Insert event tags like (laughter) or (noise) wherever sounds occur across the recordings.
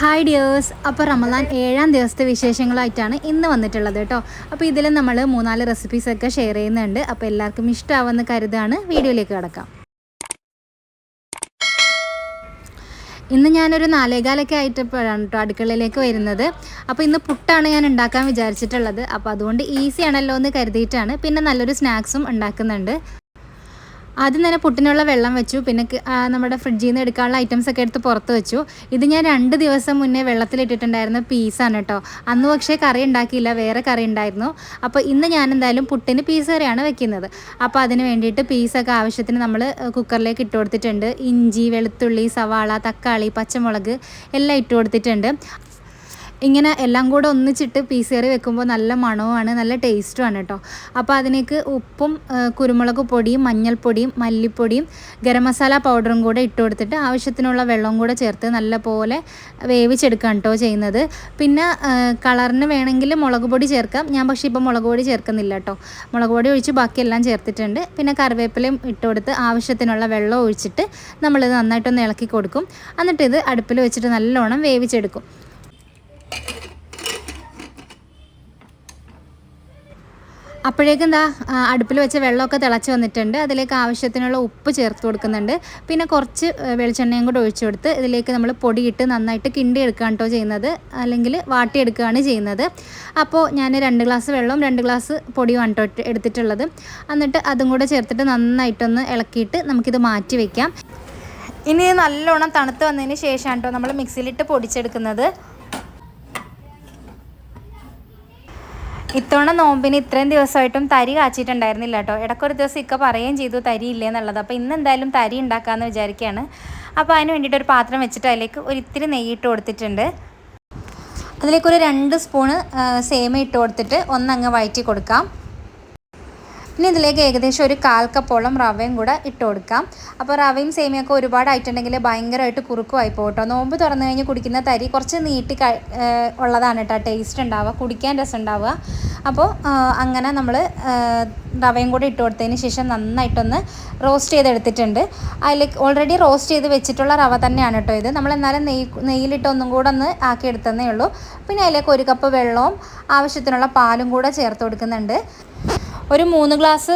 Hi dears അപ്പോൾ റമദാൻ ഏഴാം ദിവസത്തെ വിശേഷങ്ങളായിട്ടാണ് ഇന്ന് വന്നിട്ടുള്ളത് കേട്ടോ. അപ്പോൾ ഇതിൽ നമ്മൾ മൂന്നാൽ റെസിപ്പീസൊക്കെ ഷെയർ ചെയ്യുന്നുണ്ട്. അപ്പോൾ എല്ലാവർക്കും ഇഷ്ടമാവുമെന്ന് കരുതാണ്. വീഡിയോയിലേക്ക് കിടക്കാം. ഇന്ന് ഞാനൊരു നാലേകാലൊക്കെ ആയിട്ടപ്പോഴാണ് കേട്ടോ അടുക്കളയിലേക്ക് വരുന്നത്. അപ്പോൾ ഇന്ന് പുട്ടാണ് ഞാൻ ഉണ്ടാക്കാൻ വിചാരിച്ചിട്ടുള്ളത്. അപ്പോൾ അതുകൊണ്ട് ഈസി ആണല്ലോ എന്ന് കരുതിയിട്ടാണ് പിന്നെ നല്ലൊരു സ്നാക്സും ഉണ്ടാക്കുന്നുണ്ട്. ആദ്യം തന്നെ പുട്ടിനുള്ള വെള്ളം വെച്ചു. പിന്നെ നമ്മുടെ ഫ്രിഡ്ജിൽ നിന്ന് എടുക്കാനുള്ള ഐറ്റംസ് ഒക്കെ എടുത്ത് പുറത്ത് വെച്ചു. ഇത് ഞാൻ രണ്ട് ദിവസം മുന്നേ വെള്ളത്തിലിട്ടിട്ടുണ്ടായിരുന്ന പീസാണ് കേട്ടോ അന്ന് പക്ഷേ കറി ഉണ്ടാക്കിയില്ല വേറെ കറി ഉണ്ടായിരുന്നു. അപ്പോൾ ഇന്ന് ഞാൻ എന്തായാലും പുട്ടിന് പീസ് കറിയാണ് വെക്കുന്നത്. അപ്പോൾ അതിന് വേണ്ടിയിട്ട് പീസൊക്കെ ആവശ്യത്തിന് നമ്മൾ കുക്കറിലേക്ക് ഇട്ട് കൊടുത്തിട്ടുണ്ട്. ഇഞ്ചി വെളുത്തുള്ളി സവാള തക്കാളി പച്ചമുളക് എല്ലാം ഇട്ട് കൊടുത്തിട്ടുണ്ട്. ഇങ്ങനെ എല്ലാം കൂടെ ഒന്നിച്ചിട്ട് പീസ് കറി വെക്കുമ്പോൾ നല്ല മണവുമാണ് നല്ല ടേസ്റ്റുമാണ് കേട്ടോ. അപ്പോൾ അതിലേക്ക് ഉപ്പും കുരുമുളക് പൊടിയും മഞ്ഞൾപ്പൊടിയും മല്ലിപ്പൊടിയും ഗരം മസാല പൗഡറും കൂടെ ഇട്ട് കൊടുത്തിട്ട് ആവശ്യത്തിനുള്ള വെള്ളവും കൂടെ ചേർത്ത് നല്ലപോലെ വേവിച്ചെടുക്കാം കേട്ടോ ചെയ്യുന്നത്. പിന്നെ കളറിന് വേണമെങ്കിൽ മുളക് പൊടി ചേർക്കാം. ഞാൻ പക്ഷേ ഇപ്പോൾ മുളക് പൊടി ചേർക്കുന്നില്ല കേട്ടോ. മുളക് പൊടി ഒഴിച്ച് ബാക്കിയെല്ലാം ചേർത്തിട്ടുണ്ട്. പിന്നെ കറിവേപ്പിലയും ഇട്ട് കൊടുത്ത് ആവശ്യത്തിനുള്ള വെള്ളം ഒഴിച്ചിട്ട് നമ്മളിത് നന്നായിട്ടൊന്ന് ഇളക്കി കൊടുക്കും. എന്നിട്ട് ഇത് അടുപ്പിൽ വെച്ചിട്ട് നല്ലോണം വേവിച്ചെടുക്കും. അപ്പോഴേക്കും എന്താ അടുപ്പിൽ വെച്ച വെള്ളമൊക്കെ തിളച്ച് വന്നിട്ടുണ്ട്. അതിലേക്ക് ആവശ്യത്തിനുള്ള ഉപ്പ് ചേർത്ത് കൊടുക്കുന്നുണ്ട്. പിന്നെ കുറച്ച് വെളിച്ചെണ്ണയും കൂടെ ഒഴിച്ചു കൊടുത്ത് ഇതിലേക്ക് നമ്മൾ പൊടിയിട്ട് നന്നായിട്ട് കിണ്ടി എടുക്കുകയാണ് കേട്ടോ ചെയ്യുന്നത്. അല്ലെങ്കിൽ വാട്ടിയെടുക്കുകയാണ് ചെയ്യുന്നത്. അപ്പോൾ ഞാൻ രണ്ട് ഗ്ലാസ് വെള്ളവും രണ്ട് ഗ്ലാസ് പൊടിയും കേട്ടോ എടുത്തിട്ടുള്ളത്. എന്നിട്ട് അതും കൂടെ ചേർത്തിട്ട് നന്നായിട്ടൊന്ന് ഇളക്കിയിട്ട് നമുക്കിത് മാറ്റി വയ്ക്കാം ഇനി നല്ലോണം തണുത്ത് വന്നതിന് ശേഷമാണ് കേട്ടോ നമ്മൾ മിക്സിയിലിട്ട് പൊടിച്ചെടുക്കുന്നത്. ഇത്തവണ നോമ്പിന് ഇത്രയും ദിവസമായിട്ടും തരി കാച്ചിട്ടുണ്ടായിരുന്നില്ല കേട്ടോ. ഇടക്കൊരു ദിവസം ഇക്ക പറയുകയും ചെയ്തു തരി ഇല്ലേ എന്നുള്ളത്. അപ്പോൾ ഇന്ന് എന്തായാലും തരി ഉണ്ടാക്കാമെന്ന് വിചാരിക്കുകയാണ്. അപ്പോൾ അതിന് വേണ്ടിയിട്ട് ഒരു പാത്രം വെച്ചിട്ട് അതിലേക്ക് ഒരു ഇത്തിരി നെയ്യ് ഇട്ട് കൊടുത്തിട്ടുണ്ട്. അതിലേക്ക് ഒരു രണ്ട് സ്പൂണ് സേമ ഇട്ട് കൊടുത്തിട്ട് ഒന്നങ്ങ് വഴറ്റി കൊടുക്കാം. ഇനി ഇതിലേക്ക് ഏകദേശം ഒരു കാൽ കപ്പോളം റവയും കൂടെ ഇട്ട് കൊടുക്കാം. അപ്പോൾ റവയും സേമിയൊക്കെ ഒരുപാടായിട്ടുണ്ടെങ്കിൽ ഭയങ്കരമായിട്ട് കുറുക്കുമായി പോകട്ടോ. കേട്ടോ നോമ്പ് തുറന്നു കഴിഞ്ഞ് കുടിക്കുന്ന തരി കുറച്ച് നീട്ടി ഉള്ളതാണ് കേട്ടോ. ടേസ്റ്റ് ഉണ്ടാവുക കുടിക്കാൻ രസം ഉണ്ടാവുക. അപ്പോൾ അങ്ങനെ നമ്മൾ റവയും കൂടെ ഇട്ട് കൊടുത്തതിന് ശേഷം നന്നായിട്ടൊന്ന് റോസ്റ്റ് ചെയ്തെടുത്തിട്ടുണ്ട്. അതിലേക്ക് ഓൾറെഡി റോസ്റ്റ് ചെയ്ത് വെച്ചിട്ടുള്ള റവ തന്നെയാണ് കേട്ടോ ഇത്. നമ്മൾ എന്നാലും നെയ് നെയ്യിലിട്ട് ഒന്നും കൂടെ ഒന്ന് ആക്കി എടുത്തതേ ഉള്ളൂ. പിന്നെ അതിലേക്ക് ഒരു കപ്പ് വെള്ളവും ആവശ്യത്തിനുള്ള പാലും കൂടെ ചേർത്ത് കൊടുക്കുന്നുണ്ട്. ഒരു മൂന്ന് ഗ്ലാസ്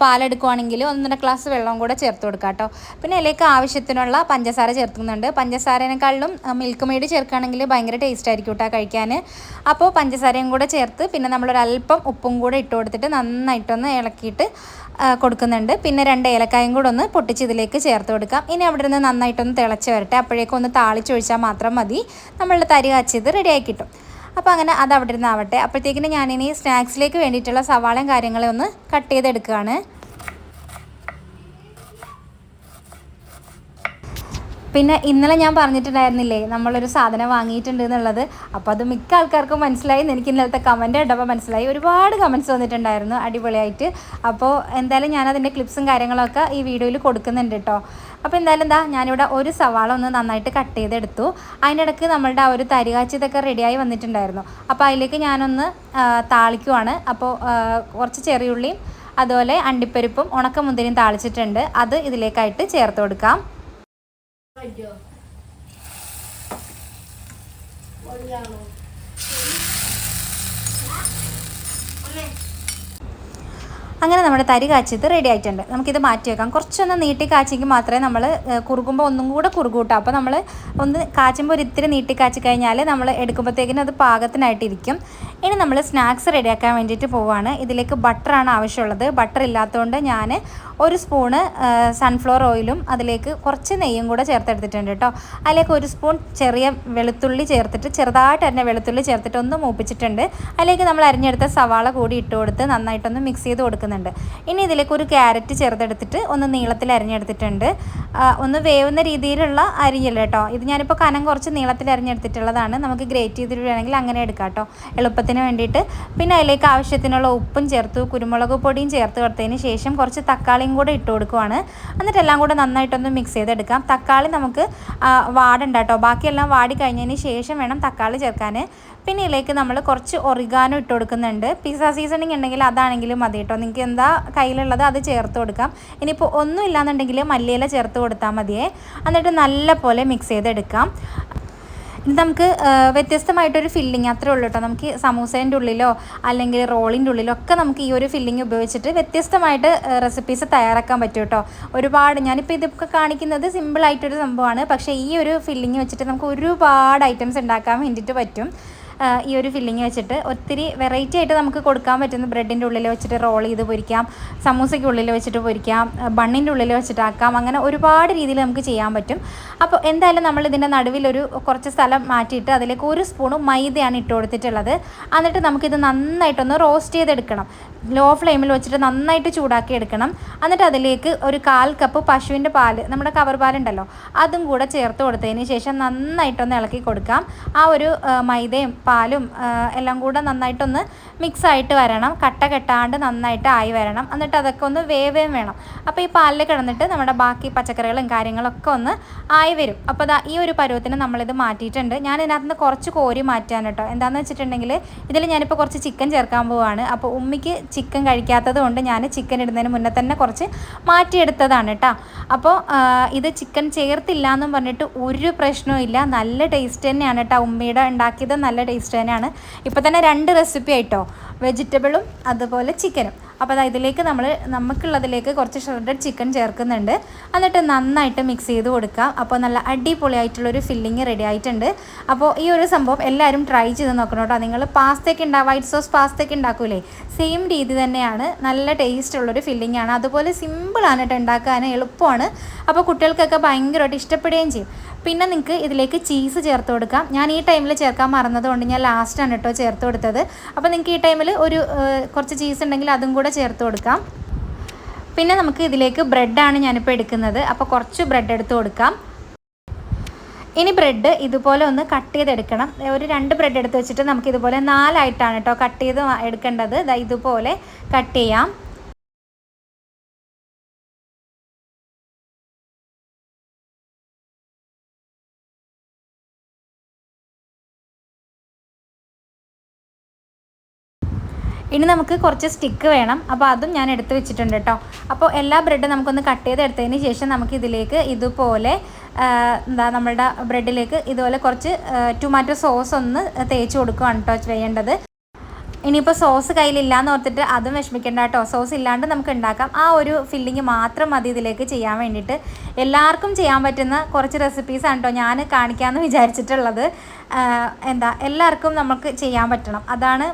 പാലെടുക്കുവാണെങ്കിൽ ഒന്നര ഗ്ലാസ് വെള്ളം കൂടെ ചേർത്ത് കൊടുക്കാം കേട്ടോ പിന്നെ അതിലേക്ക് ആവശ്യത്തിനുള്ള പഞ്ചസാര ചേർക്കുന്നുണ്ട്. പഞ്ചസാരേനെക്കാളും മിൽക്ക് മെയ്ഡ് ചേർക്കുകയാണെങ്കിൽ ഭയങ്കര ടേസ്റ്റ് ആയിരിക്കും കേട്ടോ കഴിക്കാൻ. അപ്പോൾ പഞ്ചസാരയും കൂടെ ചേർത്ത് പിന്നെ നമ്മളൊരല്പം ഉപ്പും കൂടെ ഇട്ട് കൊടുത്തിട്ട് നന്നായിട്ടൊന്ന് ഇളക്കിയിട്ട് കൊടുക്കുന്നുണ്ട്. പിന്നെ രണ്ട് ഏലക്കായും കൂടെ ഒന്ന് പൊട്ടിച്ച് ഇതിലേക്ക് ചേർത്ത് കൊടുക്കാം. ഇനി അവിടെ നിന്ന് നന്നായിട്ടൊന്ന് തിളച്ച് വരട്ടെ. അപ്പോഴേക്കും ഒന്ന് താളിച്ചൊഴിച്ചാൽ മാത്രം മതി. നമ്മളുടെ തരി കാച്ചിയത് റെഡിയായി കിട്ടും. അപ്പോൾ അങ്ങനെ അത് അവിടെ ഇരുന്ന് ആവട്ടെ അപ്പോഴത്തേക്കിന് ഞാനിനി സ്നാക്സിലേക്ക് വേണ്ടിയിട്ടുള്ള സവാളയും കാര്യങ്ങളും ഒന്ന് കട്ട് ചെയ്തെടുക്കുകയാണ്. പിന്നെ ഇന്നലെ ഞാൻ പറഞ്ഞിട്ടുണ്ടായിരുന്നില്ലേ നമ്മളൊരു സാധനം വാങ്ങിയിട്ടുണ്ട് എന്നുള്ളത്. അപ്പോൾ അത് മിക്ക ആൾക്കാർക്കും മനസ്സിലായി എനിക്ക് ഇന്നലത്തെ കമന്റ് ഇട്ടപ്പോൾ മനസ്സിലായി. ഒരുപാട് കമന്റ്സ് വന്നിട്ടുണ്ടായിരുന്നു അടിപൊളിയായിട്ട്. അപ്പോൾ എന്തായാലും ഞാനതിന്റെ ക്ലിപ്സും കാര്യങ്ങളൊക്കെ ഈ വീഡിയോയിൽ കൊടുക്കുന്നുണ്ട് കേട്ടോ അപ്പോൾ എന്തായാലും എന്താ ഞാനിവിടെ ഒരു സവാള ഒന്ന് നന്നായിട്ട് കട്ട് ചെയ്തെടുത്തു. അതിനിടയ്ക്ക് നമ്മളുടെ ആ ഒരു തരികാച്ചിതൊക്കെ റെഡിയായി വന്നിട്ടുണ്ടായിരുന്നു. അപ്പോൾ അതിലേക്ക് ഞാനൊന്ന് താളിക്കുവാണ്. അപ്പോൾ കുറച്ച് ചെറിയുള്ളിയും അതുപോലെ അണ്ടിപ്പരിപ്പും ഉണക്കമുന്തിരിയും താളിച്ചിട്ടുണ്ട്. അത് ഇതിലേക്കായിട്ട് ചേർത്ത് കൊടുക്കാം. അങ്ങനെ നമ്മുടെ തരി കാച്ചിയത് റെഡി ആയിട്ടുണ്ട്. നമുക്കിത് മാറ്റി വെക്കാം. കുറച്ചൊന്ന് നീട്ടി കാച്ചെങ്കിൽ മാത്രമേ നമ്മൾ കുറുകുമ്പോൾ ഒന്നും കൂടെ കുറുകൂട്ടാം. അപ്പോൾ നമ്മൾ ഒന്ന് കാച്ചുമ്പോൾ ഒരു ഇത്തിരി നീട്ടി കാച്ചി കഴിഞ്ഞാൽ നമ്മൾ എടുക്കുമ്പോഴത്തേക്കിനും അത് പാകത്തിനായിട്ടിരിക്കും. ഇനി നമ്മൾ സ്നാക്സ് റെഡിയാക്കാൻ വേണ്ടിയിട്ട് പോവുകയാണ് ഇതിലേക്ക് ബട്ടറാണ് ആവശ്യമുള്ളത്. ബട്ടർ ഇല്ലാത്തതുകൊണ്ട് ഞാൻ ഒരു സ്പൂണ് സൺഫ്ലവർ ഓയിലും അതിലേക്ക് കുറച്ച് നെയ്യും കൂടെ ചേർത്തെടുത്തിട്ടുണ്ട് കേട്ടോ അതിലേക്ക് ഒരു സ്പൂൺ ചെറിയ വെളുത്തുള്ളി ചേർത്തിട്ട് ചെറുതായിട്ട് തന്നെ വെളുത്തുള്ളി ചേർത്തിട്ട് ഒന്ന് മൂപ്പിച്ചിട്ടുണ്ട്. അതിലേക്ക് നമ്മൾ അരിഞ്ഞെടുത്ത സവാള കൂടി ഇട്ട് കൊടുത്ത് നന്നായിട്ടൊന്ന് മിക്സ് ചെയ്ത് കൊടുക്കുന്നുണ്ട്. ഇനി ഇതിലേക്ക് ഒരു ക്യാരറ്റ് ചെറുതെടുത്തിട്ട് ഒന്ന് നീളത്തിൽ അരിഞ്ഞെടുത്തിട്ടുണ്ട്. ഒന്ന് വേവുന്ന രീതിയിലുള്ള അരിയല്ല കേട്ടോ ഇത് ഞാനിപ്പോൾ കനം കുറച്ച് നീളത്തിൽ അരിഞ്ഞെടുത്തിട്ടുള്ളതാണ്. നമുക്ക് ഗ്രേറ്റ് ചെയ്തിട്ട് വേണമെങ്കിൽ അങ്ങനെ എടുക്കാം കേട്ടോ എളുപ്പത്തിന് വേണ്ടിയിട്ട്. പിന്നെ അതിലേക്ക് ആവശ്യത്തിനുള്ള ഉപ്പും ചേർത്തു കുരുമുളക് പൊടിയും ചേർത്ത് കൊടുത്തതിന് ശേഷം കുറച്ച് തക്കാളിയും തക്കാളിയും കൂടെ ഇട്ട് കൊടുക്കുവാണ്. എന്നിട്ട് എല്ലാം കൂടെ നന്നായിട്ടൊന്ന് മിക്സ് ചെയ്തെടുക്കാം. തക്കാളി നമുക്ക് വാടണ്ട കേട്ടോ ബാക്കിയെല്ലാം വാടി കഴിഞ്ഞതിന് ശേഷം വേണം തക്കാളി ചേർക്കാൻ പിന്നെ ഇതിലേക്ക് നമ്മൾ കുറച്ച് ഒറിഗാനോ ഇട്ട് കൊടുക്കുന്നുണ്ട്. പിസ സീസണിങ് ഉണ്ടെങ്കിൽ അതാണെങ്കിലും മതി കേട്ടോ നിങ്ങൾക്ക് എന്താ കയ്യിലുള്ളത് അത് ചേർത്ത് കൊടുക്കാം. ഇനിയിപ്പോൾ ഒന്നും ഇല്ലാന്നുണ്ടെങ്കിൽ മല്ലിയില ചേർത്ത് കൊടുത്താൽ മതിയേ. എന്നിട്ട് നല്ല പോലെ മിക്സ് ചെയ്തെടുക്കാം. ഇത് നമുക്ക് വ്യത്യസ്തമായിട്ടൊരു ഫില്ലിങ് അത്രേ ഉള്ളൂ കേട്ടോ നമുക്ക് സമൂസേന്റെ ഉള്ളിലോ അല്ലെങ്കിൽ റോളിന്റെ ഉള്ളിലോ ഒക്കെ നമുക്ക് ഈ ഒരു ഫില്ലിങ് ഉപയോഗിച്ചിട്ട് വ്യത്യസ്തമായിട്ട് റെസിപ്പീസ് തയ്യാറാക്കാൻ പറ്റും കേട്ടോ ഒരുപാട് ഞാനിപ്പോൾ ഇതൊക്കെ കാണിക്കുന്നത് സിമ്പിളായിട്ടൊരു സംഭവമാണ്. പക്ഷേ ഈ ഒരു ഫില്ലിങ് വെച്ചിട്ട് നമുക്ക് ഒരുപാട് ഐറ്റംസ് ഉണ്ടാക്കാൻ വേണ്ടിയിട്ട് പറ്റും. ഈ ഒരു ഫില്ലിങ് വെച്ചിട്ട് ഒത്തിരി വെറൈറ്റി ആയിട്ട് നമുക്ക് കൊടുക്കാൻ പറ്റുന്ന ബ്രെഡിന്റെ ഉള്ളിൽ വെച്ചിട്ട് റോൾ ചെയ്ത് പൊരിക്കാം. സമൂസയ്ക്ക് ഉള്ളിൽ വെച്ചിട്ട് പൊരിക്കാം. ബണ്ണിന്റെ ഉള്ളിൽ വെച്ചിട്ടാക്കാം. അങ്ങനെ ഒരുപാട് രീതിയിൽ നമുക്ക് ചെയ്യാൻ പറ്റും. അപ്പോൾ എന്തായാലും നമ്മൾ ഇതിന്റെ നടുവിലൊരു കുറച്ച് സ്ഥലം മാറ്റിയിട്ട് അതിലേക്ക് ഒരു സ്പൂണ് മൈദയാണ് ഇട്ട് കൊടുത്തിട്ടുള്ളത്. എന്നിട്ട് നമുക്കിത് നന്നായിട്ടൊന്ന് റോസ്റ്റ് ചെയ്തെടുക്കണം. ലോ ഫ്ലെയിമിൽ വെച്ചിട്ട് നന്നായിട്ട് ചൂടാക്കി എടുക്കണം. എന്നിട്ട് അതിലേക്ക് ഒരു കാൽ കപ്പ് പശുവിന്റെ പാൽ നമ്മുടെ കവർ പാലുണ്ടല്ലോ അതും കൂടെ ചേർത്ത് കൊടുത്തതിന് ശേഷം നന്നായിട്ടൊന്ന് ഇളക്കി കൊടുക്കാം. ആ ഒരു മൈദയും പാലും എല്ലാം കൂടെ നന്നായിട്ടൊന്ന് മിക്സ് ആയിട്ട് വരണം. കട്ട കെട്ടാണ്ട് നന്നായിട്ട് ആയി വരണം. എന്നിട്ട് അതൊക്കെ ഒന്ന് വേവേം വേണം. അപ്പോൾ ഈ പാലിൽ കിടന്നിട്ട് നമ്മുടെ ബാക്കി പച്ചക്കറികളും കാര്യങ്ങളൊക്കെ ഒന്ന് ആയി വരും. അപ്പോൾ ദാ ഈ ഒരു പരുവത്തിന് നമ്മളിത് മാറ്റിയിട്ടുണ്ട്. ഞാൻ ഇതിനകത്ത് നിന്ന് കുറച്ച് കോരി മാറ്റാൻ കേട്ടോ. എന്താണെന്ന് വെച്ചിട്ടുണ്ടെങ്കിൽ ഇതിൽ ഞാനിപ്പോൾ കുറച്ച് ചിക്കൻ ചേർക്കാൻ പോവുകയാണ് അപ്പോൾ ഉമ്മിക്ക് ചിക്കൻ കഴിക്കാത്തത് കൊണ്ട് ഞാൻ ചിക്കൻ ഇടുന്നതിന് മുന്നേ തന്നെ കുറച്ച് മാറ്റിയെടുത്തതാണ് കേട്ടോ. അപ്പോൾ ഇത് ചിക്കൻ ചേർത്തില്ല എന്നും പറഞ്ഞിട്ട് ഒരു പ്രശ്നവും ഇല്ല. നല്ല ടേസ്റ്റ് തന്നെയാണ് കേട്ടോ. ഉമ്മയുടെ ഉണ്ടാക്കിയത് നല്ല ടേസ്റ്റ് തന്നെയാണ്. ഇപ്പോൾ തന്നെ രണ്ട് റെസിപ്പി ആയിട്ടോ. വെജിറ്റബിളും അതുപോലെ ചിക്കനും അപ്പോൾ അതാ ഇതിലേക്ക് നമ്മൾ നമുക്കുള്ളതിലേക്ക് കുറച്ച് ഷ്രെഡഡ് ചിക്കൻ ചേർക്കുന്നുണ്ട്. എന്നിട്ട് നന്നായിട്ട് മിക്സ് ചെയ്ത് കൊടുക്കാം. അപ്പോൾ നല്ല അടിപൊളിയായിട്ടുള്ളൊരു ഫില്ലിങ് റെഡി ആയിട്ടുണ്ട്. അപ്പോൾ ഈ ഒരു സംഭവം എല്ലാവരും ട്രൈ ചെയ്ത് നോക്കണം കേട്ടോ. നിങ്ങൾ പാസ്തയ്ക്ക് ഉണ്ടാ വൈറ്റ് സോസ് പാസ്തയ്ക്ക് ഉണ്ടാക്കൂലേ സെയിം രീതി തന്നെയാണ്. നല്ല ടേസ്റ്റ് ഉള്ളൊരു ഫില്ലിംഗ് ആണ്. അതുപോലെ സിമ്പിളാണ് കേട്ടോ ഉണ്ടാക്കാൻ എളുപ്പമാണ്. അപ്പോൾ കുട്ടികൾക്കൊക്കെ ഭയങ്കരമായിട്ട് ഇഷ്ടപ്പെടുകയും ചെയ്യും. പിന്നെ നിങ്ങൾക്ക് ഇതിലേക്ക് ചീസ് ചേർത്ത് കൊടുക്കാം. ഞാൻ ഈ ടൈമിൽ ചേർക്കാൻ മറന്നതുകൊണ്ട് ഞാൻ ലാസ്റ്റാണ് കേട്ടോ ചേർത്ത് കൊടുത്തത്. അപ്പോൾ നിങ്ങൾക്ക് ഈ ടൈമിൽ ഒരു കുറച്ച് ചീസ് ഉണ്ടെങ്കിൽ അതും കൂടെ ചേർത്ത് കൊടുക്കാം. പിന്നെ നമുക്ക് ഇതിലേക്ക് ബ്രെഡാണ് ഞാനിപ്പോൾ എടുക്കുന്നത്. അപ്പോൾ കുറച്ച് ബ്രെഡ് എടുത്ത് കൊടുക്കാം. ഇനി ബ്രെഡ് ഇതുപോലെ ഒന്ന് കട്ട് ചെയ്തെടുക്കണം. ഒരു രണ്ട് ബ്രെഡ് എടുത്ത് വെച്ചിട്ട് നമുക്ക് ഇതുപോലെ നാലായിട്ടാണ് കേട്ടോ കട്ട് ചെയ്ത് എടുക്കേണ്ടത്. ഇതുപോലെ കട്ട് ചെയ്യാം. ഇനി നമുക്ക് കുറച്ച് സ്റ്റിക്ക് വേണം. അപ്പോൾ അതും ഞാൻ എടുത്ത് വെച്ചിട്ടുണ്ട് കേട്ടോ അപ്പോൾ എല്ലാ ബ്രെഡും നമുക്കൊന്ന് കട്ട് ചെയ്തെടുത്തതിന് ശേഷം നമുക്ക് ഇതിലേക്ക് ഇതുപോലെ എന്താ നമ്മളുടെ ബ്രെഡിലേക്ക് ഇതുപോലെ കുറച്ച് ടൊമാറ്റോ സോസ് ഒന്ന് തേച്ച് കൊടുക്കുകയാണ് കേട്ടോ ചെയ്യേണ്ടത്. ഇനിയിപ്പോൾ സോസ് കയ്യിലില്ല എന്ന് ഓർത്തിട്ട് അതും വിഷമിക്കേണ്ട കേട്ടോ സോസ് ഇല്ലാണ്ട് നമുക്ക് ഉണ്ടാക്കാം. ആ ഒരു ഫില്ലിങ് മാത്രം മതി ഇതിലേക്ക് ചെയ്യാൻ വേണ്ടിയിട്ട്. എല്ലാവർക്കും ചെയ്യാൻ പറ്റുന്ന കുറച്ച് റെസിപ്പീസാണ് കേട്ടോ ഞാൻ കാണിക്കാമെന്ന് വിചാരിച്ചിട്ടുള്ളത്. എന്താ എല്ലാവർക്കും നമുക്ക് ചെയ്യാൻ പറ്റണം. അതാണ്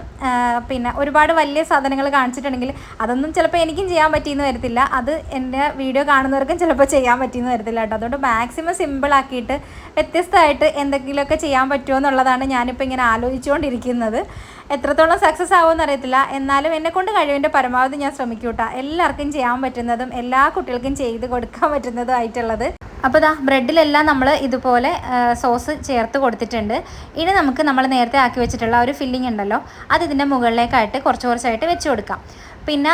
പിന്നെ ഒരുപാട് വലിയ സാധനങ്ങൾ കാണിച്ചിട്ടുണ്ടെങ്കിൽ അതൊന്നും ചിലപ്പോൾ എനിക്കും ചെയ്യാൻ പറ്റിയെന്ന് വരത്തില്ല. അത് എന്റെ വീഡിയോ കാണുന്നവർക്കും ചിലപ്പോൾ ചെയ്യാൻ പറ്റിയെന്ന് വരത്തില്ല കേട്ടോ. അതുകൊണ്ട് മാക്സിമം സിമ്പിളാക്കിയിട്ട് വ്യത്യസ്തമായിട്ട് എന്തെങ്കിലുമൊക്കെ ചെയ്യാൻ പറ്റുമോ എന്നുള്ളതാണ് ഞാനിപ്പോൾ ഇങ്ങനെ ആലോചിച്ചുകൊണ്ടിരിക്കുന്നത്. എത്രത്തോളം സക്സസ് ആവുമെന്ന് അറിയത്തില്ല. എന്നാലും എന്നെക്കൊണ്ട് കഴിവിന്റെ പരമാവധി ഞാൻ ശ്രമിക്കൂട്ടാ എല്ലാവർക്കും ചെയ്യാൻ പറ്റുന്നതും എല്ലാ കുട്ടികൾക്കും ചെയ്ത് കൊടുക്കാൻ പറ്റുന്നതും ആയിട്ടുള്ളത്. അപ്പോൾ ഇതാ ബ്രെഡിലെല്ലാം നമ്മൾ ഇതുപോലെ സോസ് ചേർത്ത് കൊടുത്തിട്ടുണ്ട്. ഇനി നമുക്ക് നമ്മൾ നേരത്തെ ആക്കി വെച്ചിട്ടുള്ള ഒരു ഫില്ലിംഗ് ഉണ്ടല്ലോ അത് ഇതിന്റെ മുകളിലേക്കായിട്ട് കുറച്ച് കുറച്ചായിട്ട് വെച്ച് കൊടുക്കാം. പിന്നെ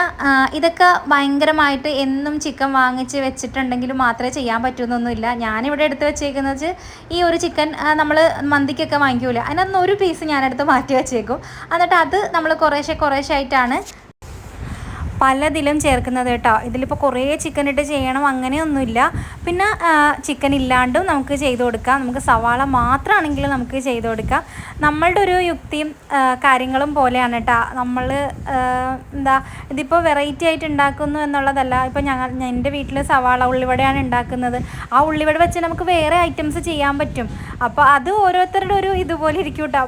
ഇതൊക്കെ ഭയങ്കരമായിട്ട് എന്നും ചിക്കൻ വാങ്ങിച്ച് വെച്ചിട്ടുണ്ടെങ്കിൽ മാത്രമേ ചെയ്യാൻ പറ്റുമെന്നൊന്നുമില്ല ഞാനിവിടെ എടുത്ത് വെച്ചേക്കുന്നത് ഈ ഒരു ചിക്കൻ നമ്മൾ മന്തിക്കൊക്കെ വാങ്ങിക്കൂല? അതിനകത്ത് ഒരു പീസ് ഞാനെടുത്ത് മാറ്റി വെച്ചേക്കും. എന്നിട്ട് അത് നമ്മൾ കുറേശ്ശെ കുറേശ്ശെ ആയിട്ടാണ് പലതിലും ചേർക്കുന്നത് കേട്ടോ. ഇതിലിപ്പോൾ കുറേ ചിക്കൻ ഇട്ട് ചെയ്യണം അങ്ങനെയൊന്നുമില്ല. പിന്നെ ചിക്കൻ ഇല്ലാണ്ടും നമുക്ക് ചെയ്ത് കൊടുക്കാം. നമുക്ക് സവാള മാത്രമാണെങ്കിലും നമുക്ക് ചെയ്ത് കൊടുക്കാം. നമ്മളുടെ ഒരു യുക്തിയും കാര്യങ്ങളും പോലെയാണ് കേട്ടോ. നമ്മൾ എന്താ ഇതിപ്പോൾ വെറൈറ്റി ആയിട്ട് ഉണ്ടാക്കുന്നു എന്നുള്ളതല്ല. ഇപ്പോൾ ഞങ്ങൾ എന്റെ വീട്ടിൽ സവാള ഉള്ളിവടയാണ് ഉണ്ടാക്കുന്നത്. ആ ഉള്ളിവട വെച്ച് നമുക്ക് വേറെ ഐറ്റംസ് ചെയ്യാൻ പറ്റും. അപ്പോൾ അത് ഓരോരുത്തരുടെ ഒരു ഇതുപോലെ ഇരിക്കും കേട്ടോ.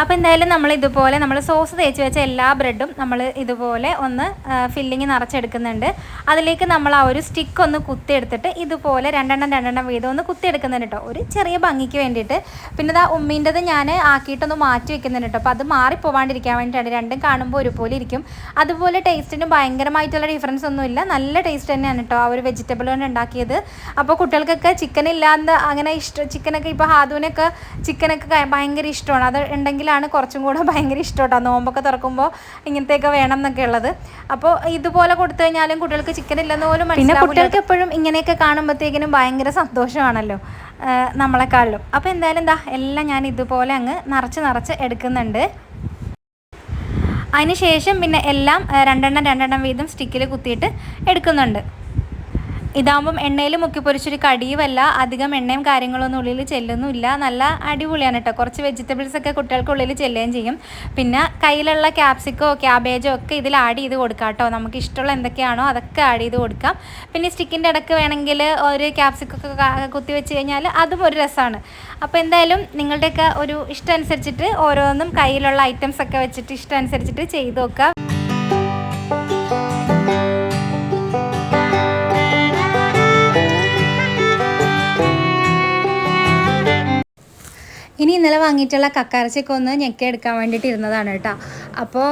അപ്പോൾ എന്തായാലും നമ്മൾ ഇതുപോലെ നമ്മൾ സോസ് തേച്ച് വെച്ച എല്ലാ ബ്രെഡും നമ്മൾ ഇതുപോലെ ഒന്ന് ഫില്ലിങ് നിറച്ചെടുക്കുന്നുണ്ട്. അതിലേക്ക് നമ്മൾ ആ ഒരു സ്റ്റിക്ക് ഒന്ന് കുത്തിയെടുത്തിട്ട് ഇതുപോലെ രണ്ടെണ്ണം രണ്ടെണ്ണം വീതം ഒന്ന് കുത്തിയെടുക്കുന്നുണ്ട് കേട്ടോ ഒരു ചെറിയ ഭംഗിക്ക് വേണ്ടിയിട്ട്. പിന്നെ ഇതാ ഉമ്മീന്റെത് ഞാൻ ആക്കിയിട്ടൊന്ന് മാറ്റി വെക്കുന്നുണ്ട് കേട്ടോ അപ്പോൾ അത് മാറിപ്പോവാണ്ടിരിക്കാൻ വേണ്ടിയിട്ടാണ്. രണ്ടും കാണുമ്പോൾ ഒരുപോലെ ഇരിക്കും. അതുപോലെ ടേസ്റ്റിന് ഭയങ്കരമായിട്ടുള്ള ഡിഫറൻസ് ഒന്നുമില്ല. നല്ല ടേസ്റ്റ് തന്നെയാണ് കേട്ടോ ആ ഒരു വെജിറ്റബിൾ കൊണ്ട് ഉണ്ടാക്കിയത്. അപ്പോൾ കുട്ടികൾക്കൊക്കെ ചിക്കൻ ഇല്ലാന്ന് അങ്ങനെ ഇഷ്ടം ചിക്കനൊക്കെ ഇപ്പോൾ ഹാദുവിനൊക്കെ ചിക്കനൊക്കെ ഭയങ്കര ഇഷ്ടമാണ്. അത് ഉണ്ടെങ്കിൽ സ്റ്റൈലാണ് കുറച്ചും കൂടെ ഭയങ്കര ഇഷ്ടം കേട്ടോ നോമ്പൊക്കെ തുറക്കുമ്പോൾ ഇങ്ങനത്തെയൊക്കെ വേണം എന്നൊക്കെ ഉള്ളത്. അപ്പോൾ ഇതുപോലെ കൊടുത്തു കഴിഞ്ഞാലും കുട്ടികൾക്ക് ചിക്കൻ ഇല്ലെന്ന് പോലും പിന്നെ കുട്ടികൾക്ക് എപ്പോഴും ഇങ്ങനെയൊക്കെ കാണുമ്പോഴത്തേക്കിനും ഭയങ്കര സന്തോഷമാണല്ലോ നമ്മളെക്കാളിലും. അപ്പോൾ എന്തായാലും എന്താ എല്ലാം ഞാൻ ഇതുപോലെ അങ്ങ് നിറച്ച് നിറച്ച് എടുക്കുന്നുണ്ട്. അതിന് ശേഷം പിന്നെ എല്ലാം രണ്ടെണ്ണം രണ്ടെണ്ണം വീതം സ്റ്റിക്കിൽ കുത്തിയിട്ട് എടുക്കുന്നുണ്ട്. ഇതാകുമ്പം എണ്ണയിൽ മുക്കി പൊരിച്ചൊരു കടിയുമല്ല അധികം എണ്ണയും കാര്യങ്ങളൊന്നും ഉള്ളിൽ ചെല്ലുന്നില്ല നല്ല അടിപൊളിയാണ് കേട്ടോ കുറച്ച് വെജിറ്റബിൾസ് ഒക്കെ കുട്ടികൾക്ക് ഉള്ളിൽ ചെല്ലുകയും ചെയ്യും. പിന്നെ കയ്യിലുള്ള ക്യാപ്സിക്കോ ക്യാബേജോ ഒക്കെ ഇതിൽ ആഡ് ചെയ്ത് കൊടുക്കാം കേട്ടോ നമുക്ക് ഇഷ്ടമുള്ള എന്തൊക്കെയാണോ അതൊക്കെ ആഡ് ചെയ്ത് കൊടുക്കാം. പിന്നെ സ്റ്റിക്കിന്റെ ഇടയ്ക്ക് വേണമെങ്കിൽ ഒരു ക്യാപ്സിക്കൊക്കെ കുത്തി വെച്ച് കഴിഞ്ഞാൽ അതും ഒരു രസമാണ്. അപ്പോൾ എന്തായാലും നിങ്ങളുടെയൊക്കെ ഒരു ഇഷ്ടം അനുസരിച്ചിട്ട് ഓരോന്നും കയ്യിലുള്ള ഐറ്റംസ് ഒക്കെ വെച്ചിട്ട് ഇഷ്ടം അനുസരിച്ചിട്ട് ചെയ്ത് നോക്കുക. ഇന്നലെ വാങ്ങിയിട്ടുള്ള കക്കറച്ചിയൊക്കെ ഒന്ന് ഞെക്കി എടുക്കാൻ വേണ്ടിയിട്ട് ഇരുന്നതാണ് കേട്ടോ. അപ്പോൾ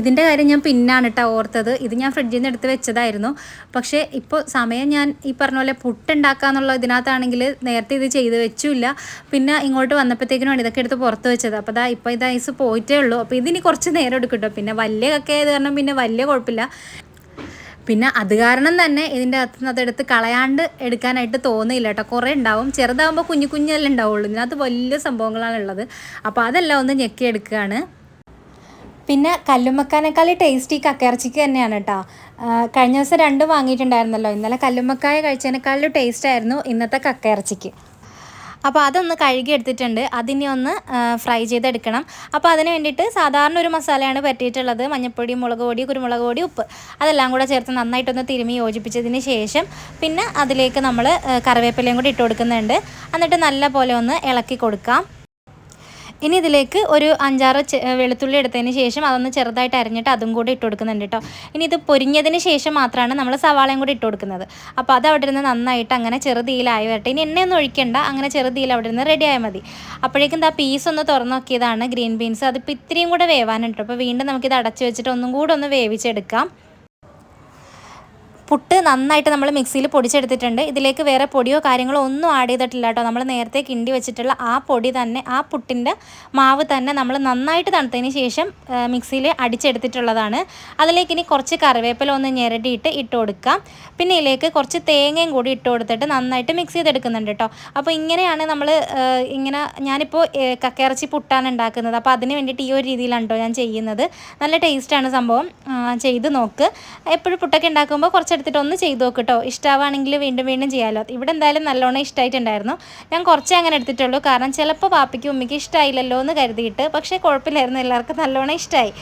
ഇതിന്റെ കാര്യം ഞാൻ പിന്നാണ് കേട്ടോ ഓർത്തത്. ഇത് ഞാൻ ഫ്രിഡ്ജിൽ നിന്ന് എടുത്ത് വെച്ചതായിരുന്നു. പക്ഷേ ഇപ്പോൾ സമയം ഞാൻ ഈ പറഞ്ഞ പോലെ പുട്ടുണ്ടാക്കുക എന്നുള്ള ഇതിനകത്താണെങ്കിൽ നേരത്തെ ഇത് ചെയ്ത് വെച്ചില്ല പിന്നെ ഇങ്ങോട്ട് വന്നപ്പോഴത്തേക്കിനുമാണ് ഇതൊക്കെ എടുത്ത് പുറത്ത് വെച്ചത്. അപ്പോൾ ഇതാ ഇപ്പോൾ ഇത് ഐസ് പോയിട്ടേ ഉള്ളൂ. അപ്പോൾ ഇതിനി കുറച്ച് നേരം എടുക്കും കേട്ടോ. പിന്നെ വലിയ കക്കയായത് കാരണം പിന്നെ വലിയ കുഴപ്പമില്ല. പിന്നെ അത് കാരണം തന്നെ ഇതിന്റെ അകത്ത് നിന്ന് അതെടുത്ത് കളയാണ്ട് എടുക്കാനായിട്ട് തോന്നിയില്ല കേട്ടോ. കുറേ ഉണ്ടാവും. ചെറുതാകുമ്പോൾ കുഞ്ഞു കുഞ്ഞല്ലേ ഉണ്ടാവുള്ളൂ. ഇതിനകത്ത് വലിയ സംഭവങ്ങളാണ് ഉള്ളത്. അപ്പോൾ അതെല്ലാം ഒന്ന് ഞെക്കിയെടുക്കുകയാണ് പിന്നെ കല്ലുമ്മക്കാനേക്കാൾ ടേസ്റ്റി കക്കയിറച്ചിക്ക് തന്നെയാണ് കേട്ടോ. കഴിഞ്ഞ ദിവസം രണ്ടും വാങ്ങിയിട്ടുണ്ടായിരുന്നല്ലോ. ഇന്നലെ കല്ലുമ്മക്കായ കഴിച്ചതിനേക്കാളും ടേസ്റ്റ് ആയിരുന്നു ഇന്നത്തെ കക്കയിറച്ചിക്ക്. അപ്പോൾ അതൊന്ന് കഴുകി എടുത്തിട്ടുണ്ട്. അതിനെ ഒന്ന് ഫ്രൈ ചെയ്തെടുക്കണം. അപ്പോൾ അതിന് വേണ്ടിയിട്ട് സാധാരണ ഒരു മസാലയാണ് പറ്റിയിട്ടുള്ളത്. മഞ്ഞൾപ്പൊടി മുളക് പൊടി കുരുമുളക് പൊടി ഉപ്പ്. അതെല്ലാം കൂടെ ചേർത്ത് നന്നായിട്ടൊന്ന് തിരുമി യോജിപ്പിച്ചതിന് ശേഷം പിന്നെ അതിലേക്ക് നമ്മൾ കറിവേപ്പിലയും കൂടി ഇട്ട് കൊടുക്കുന്നുണ്ട്. എന്നിട്ട് നല്ല പോലെ ഒന്ന് ഇളക്കി കൊടുക്കാം. ഇനി ഇതിലേക്ക് ഒരു അഞ്ചാറ് വെളുത്തുള്ളി എടുത്തതിന് ശേഷം അതൊന്ന് ചെറുതായിട്ട് അരിഞ്ഞിട്ട് അതും കൂടി ഇട്ട് കൊടുക്കുന്നുണ്ട് കേട്ടോ. ഇനി ഇത് പൊരിഞ്ഞതിന് ശേഷം മാത്രമാണ് നമ്മൾ സവാളയും കൂടി ഇട്ട് കൊടുക്കുന്നത്. അപ്പോൾ അത് അവിടെ നിന്ന് നന്നായിട്ട് അങ്ങനെ ചെറുതീലായി വരട്ടെ. ഇനി എണ്ണയൊന്നും ഒഴിക്കേണ്ട. അങ്ങനെ ചെറുതീൽ അവിടെ നിന്ന് റെഡി ആയാൽ മതി. അപ്പോഴേക്കും എന്താ പീസ് ഒന്ന് തുറന്നു നോക്കിയതാണ് ഗ്രീൻ ബീൻസ് അതിപ്പോൾ ഇത്രയും കൂടെ വേവാനുണ്ട് അപ്പോൾ വീണ്ടും നമുക്കിത് അടച്ചു വെച്ചിട്ട് ഒന്നും കൂടെ ഒന്ന് വേവിച്ചെടുക്കാം. പുട്ട് നന്നായിട്ട് നമ്മൾ മിക്സിയിൽ പൊടിച്ചെടുത്തിട്ടുണ്ട്. ഇതിലേക്ക് വേറെ പൊടിയോ കാര്യങ്ങളോ ഒന്നും ആഡ് ചെയ്തിട്ടില്ല കേട്ടോ നമ്മൾ നേരത്തെ കിണ്ടി വെച്ചിട്ടുള്ള ആ പൊടി തന്നെ ആ പുട്ടിന്റെ മാവ് തന്നെ നമ്മൾ നന്നായിട്ട് തണുത്തതിന് ശേഷം മിക്സിയിൽ അടിച്ചെടുത്തിട്ടുള്ളതാണ്. അതിലേക്ക് ഇനി കുറച്ച് കറിവേപ്പില ഒന്ന് ഞെരടിയിട്ട് ഇട്ട് കൊടുക്കാം. പിന്നെ ഇതിലേക്ക് കുറച്ച് തേങ്ങയും കൂടി ഇട്ട് കൊടുത്തിട്ട് നന്നായിട്ട് മിക്സ് ചെയ്തെടുക്കുന്നുണ്ട് കേട്ടോ അപ്പോൾ ഇങ്ങനെയാണ് നമ്മൾ ഇങ്ങനെ ഞാനിപ്പോൾ കക്കയിറച്ചി പുട്ടാണ് ഉണ്ടാക്കുന്നത്. അപ്പോൾ അതിന് വേണ്ടിയിട്ട് ഈ ഒരു രീതിയിലാണ് കേട്ടോ ഞാൻ ചെയ്യുന്നത്. നല്ല ടേസ്റ്റാണ് സംഭവം. ചെയ്ത് നോക്ക്. എപ്പോഴും പുട്ടൊക്കെ ഉണ്ടാക്കുമ്പോൾ കുറച്ചെടുത്തിട്ട് ഒന്ന് ചെയ്ത് നോക്ക് കേട്ടോ ഇഷ്ടമാണെങ്കിൽ വീണ്ടും വീണ്ടും ചെയ്യാമല്ലോ ഇവിടെ എന്തായാലും നല്ലോണം ഇഷ്ടമായിട്ടുണ്ടായിരുന്നു ഞാൻ കുറച്ചേ അങ്ങനെ എടുത്തിട്ടുള്ളൂ. കാരണം ചിലപ്പോൾ പാപ്പയ്ക്ക് ഉമ്മയ്ക്ക് ഇഷ്ടമായില്ലല്ലോ എന്ന് കരുതിയിട്ട്. പക്ഷേ കുഴപ്പമില്ലായിരുന്നു. എല്ലാവർക്കും നല്ലോണം ഇഷ്ടമായി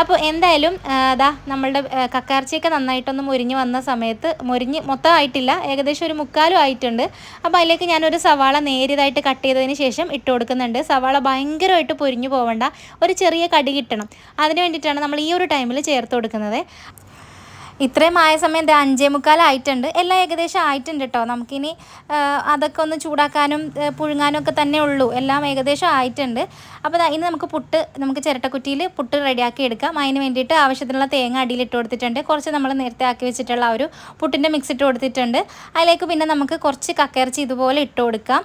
അപ്പോൾ എന്തായാലും അതാ നമ്മളുടെ കക്കാർച്ചയൊക്കെ നന്നായിട്ടൊന്ന് മുരിഞ്ഞ് വന്ന സമയത്ത് മുരിഞ്ഞ് മൊത്തം ആയിട്ടില്ല. ഏകദേശം ഒരു മുക്കാലും ആയിട്ടുണ്ട്. അപ്പോൾ അതിലേക്ക് ഞാനൊരു സവാള നേരിയതായിട്ട് കട്ട് ചെയ്തതിന് ശേഷം ഇട്ട് കൊടുക്കുന്നുണ്ട്. സവാള ഭയങ്കരമായിട്ട് പൊരിഞ്ഞു പോവേണ്ട. ഒരു ചെറിയ കടി കിട്ടണം. അതിന് വേണ്ടിയിട്ടാണ് നമ്മൾ ഈ ഒരു ടൈമിൽ ചേർത്ത് കൊടുക്കുന്നത്. ഇത്രയും ആയ സമയം എന്താ അഞ്ചേ മുക്കാലായിട്ടുണ്ട് എല്ലാം ഏകദേശം ആയിട്ടുണ്ട് കേട്ടോ നമുക്കിനി അതൊക്കെ ഒന്ന് ചൂടാക്കാനും പുഴുങ്ങാനും ഒക്കെ തന്നെ ഉള്ളൂ. എല്ലാം ഏകദേശം ആയിട്ടുണ്ട്. അപ്പോൾ ഇനി നമുക്ക് പുട്ട് നമുക്ക് ചിരട്ടക്കുറ്റിയിൽ പുട്ട് റെഡിയാക്കി എടുക്കാം. അതിന് വേണ്ടിയിട്ട് ആവശ്യത്തിനുള്ള തേങ്ങ അടിയിൽ ഇട്ട് കൊടുത്തിട്ടുണ്ട്. കുറച്ച് നമ്മൾ നേരത്തെ ആക്കി വെച്ചിട്ടുള്ള ഒരു പുട്ടിന്റെ മിക്സ് ഇട്ട് കൊടുത്തിട്ടുണ്ട്. അതിലേക്ക് പിന്നെ നമുക്ക് കുറച്ച് കക്കയിറച്ചി ഇതുപോലെ ഇട്ട് കൊടുക്കാം.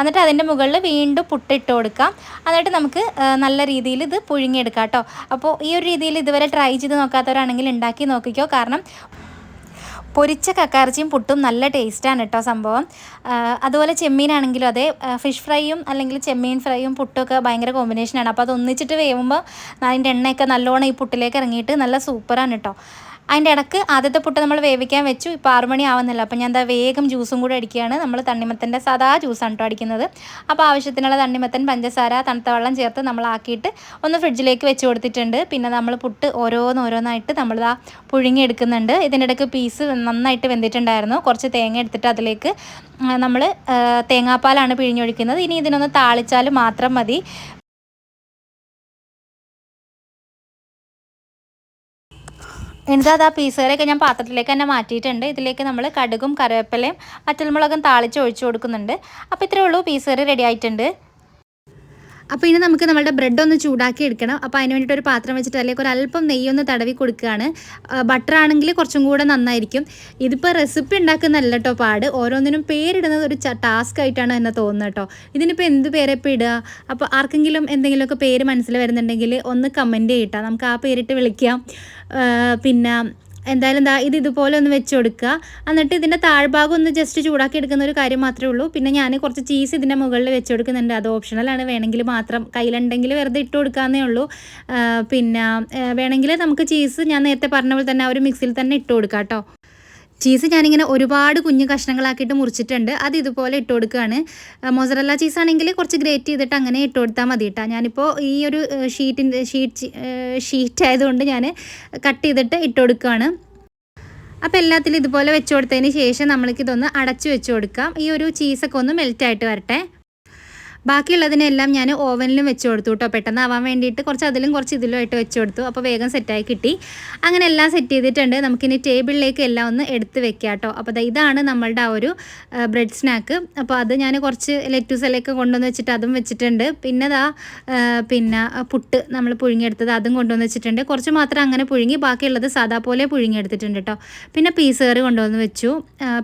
എന്നിട്ട് അതിന്റെ മുകളിൽ വീണ്ടും പുട്ടിട്ട് കൊടുക്കാം. എന്നിട്ട് നമുക്ക് നല്ല രീതിയിൽ ഇത് പുഴുങ്ങിയെടുക്കാം കേട്ടോ. അപ്പോൾ ഈ ഒരു രീതിയിൽ ഇതുവരെ ട്രൈ ചെയ്ത് നോക്കാത്തവരാണെങ്കിൽ ഉണ്ടാക്കി നോക്കിക്കോ. കാരണം പൊരിച്ച കക്കാർച്ചിയും പുട്ടും നല്ല ടേസ്റ്റാണ് കേട്ടോ സംഭവം. അതുപോലെ ചെമ്മീനാണെങ്കിലും അതെ ഫിഷ് ഫ്രൈയും അല്ലെങ്കിൽ ചെമ്മീൻ ഫ്രൈയും പുട്ടൊക്കെ ഭയങ്കര കോമ്പിനേഷനാണ് അപ്പോൾ അത് ഒന്നിച്ചിട്ട് വേവുമ്പോൾ അതിന്റെ എണ്ണയൊക്കെ നല്ലോണം ഈ പുട്ടിലേക്ക് ഇറങ്ങിയിട്ട് നല്ല സൂപ്പറാണ് കേട്ടോ. അതിന്റെ ഇടയ്ക്ക് ആദ്യത്തെ പുട്ട് നമ്മൾ വേവിക്കാൻ വെച്ചു. ഇപ്പോൾ ആറുമണി ആവുന്നില്ല. അപ്പോൾ ഞാൻ എന്താ വേഗം ജ്യൂസും കൂടെ അടിക്കുകയാണ്. നമ്മൾ തണ്ണിമത്തന്റെ സാധാ ജ്യൂസാണ് കേട്ടോ അടിക്കുന്നത്. അപ്പോൾ ആവശ്യത്തിനുള്ള തണ്ണിമത്തൻ പഞ്ചസാര തണുത്ത വെള്ളം ചേർത്ത് നമ്മളാക്കിയിട്ട് ഒന്ന് ഫ്രിഡ്ജിലേക്ക് വെച്ച് കൊടുത്തിട്ടുണ്ട്. പിന്നെ നമ്മൾ പുട്ട് ഓരോന്നോരോന്നായിട്ട് നമ്മൾ നമ്മളിതാ പുഴുങ്ങിയെടുക്കുന്നുണ്ട്. ഇതിന്റെ ഇടയ്ക്ക് പീസ് നന്നായിട്ട് വെന്തിട്ടുണ്ടായിരുന്നു. കുറച്ച് തേങ്ങ എടുത്തിട്ട് അതിലേക്ക് നമ്മൾ തേങ്ങാപ്പാലാണ് പിഴിഞ്ഞൊഴിക്കുന്നത്. ഇനി ഇതിനൊന്ന് താളിച്ചാൽ മാത്രം മതി. എന്നിട്ട് അത് ആ പീസുകളൊക്കെ ഞാൻ പാത്രത്തിലേക്ക് തന്നെ മാറ്റിയിട്ടുണ്ട്. ഇതിലേക്ക് നമ്മൾ കടുകും കറിവേപ്പിലയും വറ്റൽമുളകും താളിച്ച് ഒഴിച്ചു കൊടുക്കുന്നുണ്ട്. അപ്പോൾ ഇത്രയേ ഉള്ളൂ. പീസ് കറി റെഡി ആയിട്ടുണ്ട്. അപ്പോൾ ഇനി നമുക്ക് നമ്മുടെ ബ്രെഡ് ഒന്ന് ചൂടാക്കി എടുക്കണം. അപ്പോൾ അതിന് വേണ്ടിയിട്ട് ഒരു പാത്രം വെച്ചിട്ട് അല്ലെങ്കിൽ ഒരു അല്പം നെയ്യൊന്ന് തടവി കൊടുക്കുകയാണ്. ബട്ടർ ആണെങ്കിൽ കുറച്ചും കൂടെ നന്നായിരിക്കും. ഇതിപ്പോൾ റെസിപ്പി ഉണ്ടാക്കുന്നതല്ല കേട്ടോ പാട്. ഓരോന്നിനും പേരിടുന്നത് ഒരു ടാസ്ക് ആയിട്ടാണ് എന്നെ തോന്നുന്നത് കേട്ടോ ഇതിനിപ്പോൾ എന്ത് പേരെ ഇപ്പോൾ ഇടുക? അപ്പോൾ ആർക്കെങ്കിലും എന്തെങ്കിലുമൊക്കെ പേര് മനസ്സിൽ വരുന്നുണ്ടെങ്കിൽ ഒന്ന് കമന്റ് ചെയ്യട്ടോ. നമുക്ക് ആ പേരിട്ട് വിളിക്കാം. പിന്നെ എന്തായാലും ദാ ഇത് ഇതുപോലെ ഒന്ന് വെച്ച് കൊടുക്കുക എന്നിട്ട് ഇതിന്റെ താഴ്ഭാഗം ഒന്ന് ജസ്റ്റ് ചൂടാക്കി എടുക്കുന്ന ഒരു കാര്യം മാത്രമേ ഉള്ളൂ. പിന്നെ ഞാൻ കുറച്ച് ചീസ് ഇതിന്റെ മുകളിൽ വെച്ച് കൊടുക്കുന്നുണ്ട്. അത് ഓപ്ഷണലാണ് വേണമെങ്കിൽ മാത്രം. കയ്യിലുണ്ടെങ്കിൽ വെറുതെ ഇട്ട് കൊടുക്കാമെന്നേ ഉള്ളൂ. പിന്നെ വേണമെങ്കിൽ നമുക്ക് ചീസ് ഞാൻ നേരത്തെ പറഞ്ഞ പോലെ തന്നെ ആ ഒരു മിക്സിയിൽ തന്നെ ഇട്ട് കൊടുക്കാം കേട്ടോ ചീസ് ഞാനിങ്ങനെ ഒരുപാട് കുഞ്ഞു കഷ്ണങ്ങളാക്കിയിട്ട് മുറിച്ചിട്ടുണ്ട്. അത് ഇതുപോലെ ഇട്ട് കൊടുക്കുകയാണ്. മൊസറല്ല ചീസ് ആണെങ്കിൽ കുറച്ച് ഗ്രേറ്റ് ചെയ്തിട്ട് അങ്ങനെ ഇട്ട് കൊടുത്താൽ മതി കേട്ടോ. ഞാനിപ്പോൾ ഈ ഒരു ഷീറ്റിന്റെ ഷീറ്റ് ഷീറ്റ് ആയതുകൊണ്ട് ഞാൻ കട്ട് ചെയ്തിട്ട് ഇട്ട് കൊടുക്കുകയാണ്. അപ്പോൾ എല്ലാത്തിലും ഇതുപോലെ വെച്ച് കൊടുത്തതിന് ശേഷം നമ്മൾക്കിതൊന്ന് അടച്ചു വെച്ച് കൊടുക്കാം. ഈ ഒരു ചീസൊക്കെ ഒന്ന് മെൽറ്റായിട്ട് വരട്ടെ. ബാക്കിയുള്ളതിനെല്ലാം ഞാൻ ഓവനിലും വെച്ച് കൊടുത്തു കേട്ടോ പെട്ടെന്ന് ആവാൻ വേണ്ടിയിട്ട് കുറച്ച് അതിലും കുറച്ച് ഇതിലും ആയിട്ട് വെച്ച് കൊടുത്തു. അപ്പോൾ വേഗം സെറ്റായി കിട്ടി. അങ്ങനെ എല്ലാം സെറ്റ് ചെയ്തിട്ടുണ്ട്. നമുക്കിനി ടേബിളിലേക്ക് എല്ലാം ഒന്ന് എടുത്ത് വെക്കാം കേട്ടോ അപ്പോൾ ഇതാണ് നമ്മളുടെ ആ ഒരു ബ്രെഡ് സ്നാക്ക് അപ്പോൾ അത് ഞാൻ കുറച്ച് ലെറ്റൂസിലേക്ക് കൊണ്ടുവന്ന് വെച്ചിട്ട് അതും വെച്ചിട്ടുണ്ട്. പിന്നെ ദാ പിന്നെ പുട്ട് നമ്മൾ പുഴുങ്ങിയെടുത്തത് അതും കൊണ്ടുവന്ന് വെച്ചിട്ടുണ്ട്. കുറച്ച് മാത്രം അങ്ങനെ പുഴുങ്ങി ബാക്കിയുള്ളത് സാധാ പോലെ പുഴുങ്ങിയെടുത്തിട്ടുണ്ട് കേട്ടോ പിന്നെ പീസ് കറി കൊണ്ടുവന്ന് വെച്ചു.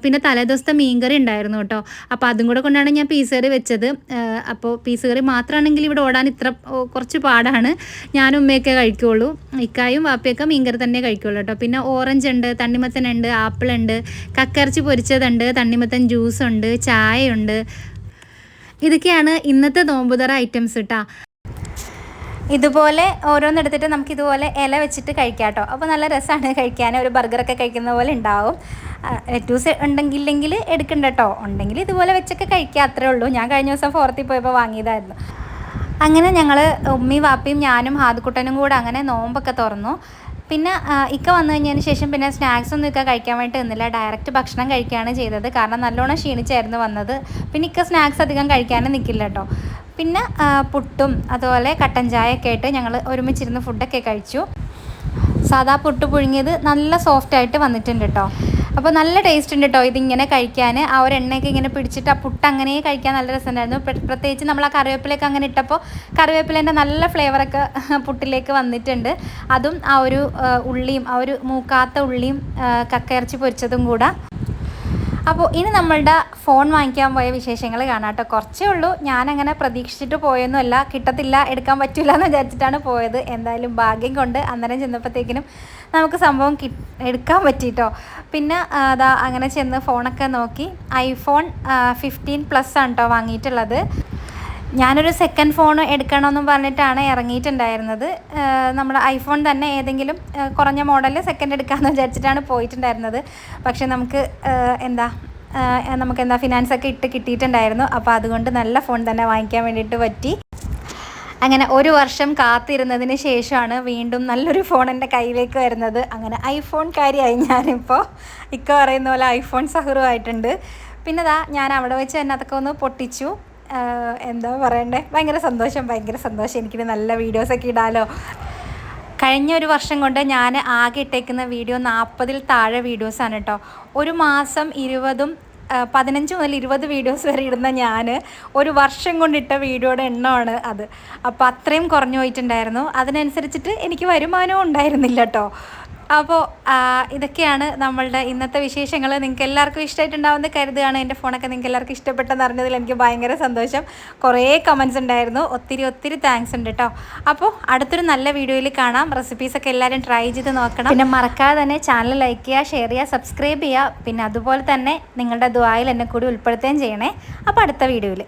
പിന്നെ തലേദിവസത്തെ മീൻകറി ഉണ്ടായിരുന്നു കേട്ടോ അപ്പോൾ അതും കൂടെ കൊണ്ടാണ് ഞാൻ പീസ് കറി വെച്ചത്. അപ്പോൾ പീസ് കറി മാത്രമാണെങ്കിൽ ഇവിടെ ഓടാൻ ഇത്ര കുറച്ച് പാടാണ്. ഞാനും ഉമ്മയൊക്കെ കഴിക്കുള്ളൂ. ഇക്കായും വാപ്പയൊക്കെ മീൻകറി തന്നെ കഴിക്കുള്ളൂ കേട്ടോ. പിന്നെ ഓറഞ്ച് ഉണ്ട് തണ്ണിമത്തൻ ഉണ്ട് ആപ്പിൾ ഉണ്ട് കക്കറച്ചി പൊരിച്ചതുണ്ട് തണ്ണിമത്തൻ ജ്യൂസ് ഉണ്ട് ചായയുണ്ട്. ഇതൊക്കെയാണ് ഇന്നത്തെ നോമ്പുതറ ഐറ്റംസ് കേട്ടോ ഇതുപോലെ ഓരോന്നെടുത്തിട്ട് നമുക്ക് ഇതുപോലെ ഇല വെച്ചിട്ട് കഴിക്കാം കേട്ടോ അപ്പോൾ നല്ല രസമാണ് കഴിക്കാൻ. ഒരു ബർഗറൊക്കെ കഴിക്കുന്ന പോലെ ഉണ്ടാവും. ലെറ്റൂസ് ഉണ്ടെങ്കിൽ എടുക്കണ്ട കേട്ടോ ഉണ്ടെങ്കിൽ ഇതുപോലെ വെച്ചൊക്കെ കഴിക്കുക അത്രേ ഉള്ളൂ. ഞാൻ കഴിഞ്ഞ ദിവസം ഫോർത്തിൽ പോയപ്പോൾ വാങ്ങിയതായിരുന്നു. അങ്ങനെ ഞങ്ങൾ ഉമ്മയും വാപ്പയും ഞാനും ഹാദുക്കുട്ടനും കൂടെ അങ്ങനെ നോമ്പൊക്കെ തുറന്നു. പിന്നെ ഇക്ക വന്നു കഴിഞ്ഞതിന് ശേഷം പിന്നെ സ്നാക്സ് ഒന്നും ഇക്ക കഴിക്കാൻ വേണ്ടി നിന്നില്ല. ഡയറക്റ്റ് ഭക്ഷണം കഴിക്കുകയാണ് ചെയ്തത്. കാരണം നല്ലോണം ക്ഷീണിച്ചായിരുന്നു വന്നത്. പിന്നെ ഇക്ക സ്നാക്സ് അധികം കഴിക്കാനും നിൽക്കില്ല കേട്ടോ പിന്നെ പുട്ടും അതുപോലെ കട്ടൻ ചായ ഒക്കെ ആയിട്ട് ഞങ്ങൾ ഒരുമിച്ചിരുന്ന് ഫുഡൊക്കെ കഴിച്ചു. സാധാ പുട്ട് പുഴുങ്ങിയത് നല്ല സോഫ്റ്റ് ആയിട്ട് വന്നിട്ടുണ്ട് കേട്ടോ അപ്പോൾ നല്ല ടേസ്റ്റ് ഉണ്ട് കേട്ടോ ഇതിങ്ങനെ കഴിക്കാൻ ആ ഒരു എണ്ണയൊക്കെ ഇങ്ങനെ പിടിച്ചിട്ട് ആ പുട്ട് അങ്ങനെ കഴിക്കാൻ നല്ല രസമുണ്ടായിരുന്നു. പ്രത്യേകിച്ച് നമ്മൾ ആ കറിവേപ്പിലേക്ക് അങ്ങനെ ഇട്ടപ്പോൾ കറിവേപ്പിലേന്റെ നല്ല ഫ്ലേവറൊക്കെ (laughs) പുട്ടിലേക്ക് വന്നിട്ടുണ്ട്. അതും ആ ഒരു ഉള്ളിയും ആ ഒരു മൂക്കാത്ത ഉള്ളിയും കക്കയിറച്ചി പൊരിച്ചതും കൂടെ അപ്പോൾ ഇനി നമ്മളുടെ ഫോൺ വാങ്ങിക്കാൻ പോയ വിശേഷങ്ങൾ കാണാട്ടോ കുറച്ചേ ഉള്ളൂ. ഞാനങ്ങനെ പ്രതീക്ഷിച്ചിട്ട് പോയൊന്നുമല്ല. കിട്ടത്തില്ല എടുക്കാൻ പറ്റില്ല എന്ന് വിചാരിച്ചിട്ടാണ് പോയത്. എന്തായാലും ഭാഗ്യം കൊണ്ട് അന്നേരം ചെന്നപ്പോഴത്തേക്കിനും നമുക്ക് സംഭവം കി എടുക്കാൻ പറ്റിയിട്ടോ പിന്നെ അതാ അങ്ങനെ ചെന്ന് ഫോണൊക്കെ നോക്കി. ഐഫോൺ ഫിഫ്റ്റീൻ പ്ലസ് ആണ് കേട്ടോ വാങ്ങിയിട്ടുള്ളത്. ഞാനൊരു സെക്കൻഡ് ഫോൺ എടുക്കണമെന്നും പറഞ്ഞിട്ടാണ് ഇറങ്ങിയിട്ടുണ്ടായിരുന്നത്. നമ്മുടെ ഐഫോൺ തന്നെ ഏതെങ്കിലും കുറഞ്ഞ മോഡൽ സെക്കൻഡ് എടുക്കാമെന്ന് വിചാരിച്ചിട്ടാണ് പോയിട്ടുണ്ടായിരുന്നത്. പക്ഷേ നമുക്ക് എന്താ നമുക്ക് എന്താ ഫിനാൻസ് ഒക്കെ ഇട്ട് കിട്ടിയിട്ടുണ്ടായിരുന്നു. അപ്പോൾ അതുകൊണ്ട് നല്ല ഫോൺ തന്നെ വാങ്ങിക്കാൻ വേണ്ടിയിട്ട് പറ്റി. അങ്ങനെ ഒരു വർഷം കാത്തിരുന്നതിന് ശേഷമാണ് വീണ്ടും നല്ലൊരു ഫോൺ എന്റെ കയ്യിലേക്ക് വരുന്നത്. അങ്ങനെ ഐഫോൺ കാര്യമായി ഞാനിപ്പോൾ ഇക്ക പറയുന്ന പോലെ ഐഫോൺ സഹറുമായിട്ടുണ്ട് പിന്നെ ദാ ഞാൻ അവിടെ വെച്ച് തന്നെ അതൊക്കെ ഒന്ന് പൊട്ടിച്ചു. എന്താ പറയണ്ടേ? ഭയങ്കര സന്തോഷം ഭയങ്കര സന്തോഷം. എനിക്കിനി നല്ല വീഡിയോസൊക്കെ ഇടാലോ. കഴിഞ്ഞ ഒരു വർഷം കൊണ്ട് ഞാൻ ആകെ ഇട്ടേക്കുന്ന വീഡിയോ നാൽപ്പതിൽ താഴെ വീഡിയോസാണ് കേട്ടോ ഒരു മാസം ഇരുപതും പതിനഞ്ച് മുതൽ ഇരുപത് വീഡിയോസ് വരെ ഇടുന്ന ഞാൻ ഒരു വർഷം കൊണ്ടിട്ട വീഡിയോയുടെ എണ്ണമാണ് അത്. അപ്പോൾ അത്രയും കുറഞ്ഞു പോയിട്ടുണ്ടായിരുന്നു. അതിനനുസരിച്ചിട്ട് എനിക്ക് വരുമാനവും ഉണ്ടായിരുന്നില്ല കേട്ടോ അപ്പോൾ ഇതൊക്കെയാണ് നമ്മളുടെ ഇന്നത്തെ വിശേഷങ്ങൾ. നിങ്ങൾക്ക് എല്ലാവർക്കും ഇഷ്ടമായിട്ടുണ്ടാവുമെന്ന് കരുതുകയാണ്. എന്റെ ഫോണൊക്കെ നിങ്ങൾക്ക് എല്ലാവർക്കും ഇഷ്ടപ്പെട്ടെന്ന് അറിഞ്ഞതിൽ എനിക്ക് ഭയങ്കര സന്തോഷം. കുറേ കമൻസ് ഉണ്ടായിരുന്നു. ഒത്തിരി ഒത്തിരി താങ്ക്സ് ഉണ്ട് കേട്ടോ അപ്പോൾ അടുത്തൊരു നല്ല വീഡിയോയിൽ കാണാം. റെസിപ്പീസൊക്കെ എല്ലാവരും ട്രൈ ചെയ്ത് നോക്കണം. പിന്നെ മറക്കാതെ തന്നെ ചാനൽ ലൈക്ക് ചെയ്യുക ഷെയർ ചെയ്യുക സബ്സ്ക്രൈബ് ചെയ്യുക. പിന്നെ അതുപോലെ തന്നെ നിങ്ങളുടെ ദ്വായിൽ എന്നെ കൂടി ഉൾപ്പെടുത്തുകയും ചെയ്യണേ. അപ്പോൾ അടുത്ത വീഡിയോയിൽ.